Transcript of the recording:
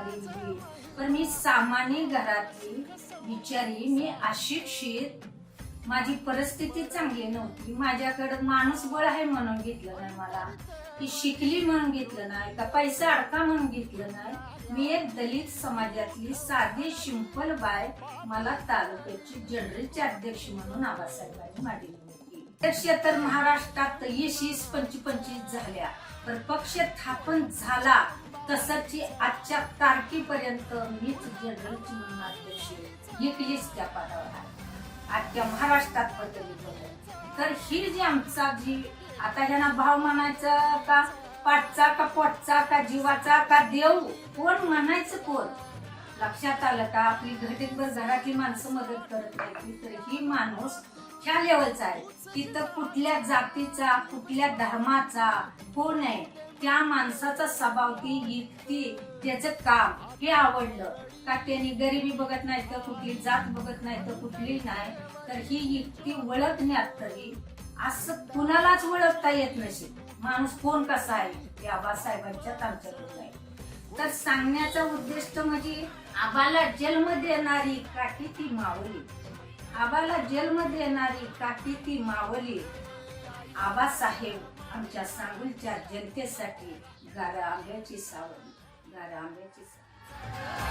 आलेली पण मी सामान्य घरातली बिचारी मी अशिक्षित माझी परिस्थिती चांगली नव्हती. माझ्याकडं माणूस बळ आहे म्हणून घेतलं नाही मला. ती शिकली म्हणून घेतलं नाही. का पैसा अडका म्हणून घेतलं नाही. मी एक दलित समाजातली साधी शिंपल बाय मला तालुक्याची जनरलचे अध्यक्ष म्हणून आबासाहेबांनी मांडली होती. अध्यक्ष तर महाराष्ट्रात वीस पंचवीस झाल्या. तर पक्ष स्थापन झाला. तसंची आजच्या तारखेपर्यंत मीच जनरलची म्हणून अध्यक्ष एकलीच त्या पदावर आहे. आजच्या महाराष्ट्रात प्रचलित तर ही जी आमचा जी आता ह्यांना भाव म्हणायचा का? पाठचा का पोटचा का जीवाचा का देव? कोण म्हणायचं कोण? लक्षात आलं का? आपली घटीतभर घरातली माणसं मदत करत नाही तर ही माणूस ह्या लेवलचा आहे. तिथं कुठल्या जातीचा कुठल्या धर्माचा हो कोण आहे त्या माणसाचा स्वभाव ती युक्ती त्याचं काम हे आवडलं. का त्यांनी गरिबी बघत नाही तर कुठली जात बघत नाही तर कुठली नाही तर ही युक्ती ओळखण्यात तरी असं कुणालाच ओळखता येत नसेल माणूस कोण कसा आहे? या आबासाहेबांच्या आमच्याकडून आहे तर सांगण्याचा उद्दिष्ट म्हणजे आबाला जन्म देणारी काठी ती मावली आबाला जन्म देणारी काठी ती मावली आबासाहेब आमच्या सांगूलच्या जनतेसाठी गारा आंब्याची सावली गारा आंब्याची सावली.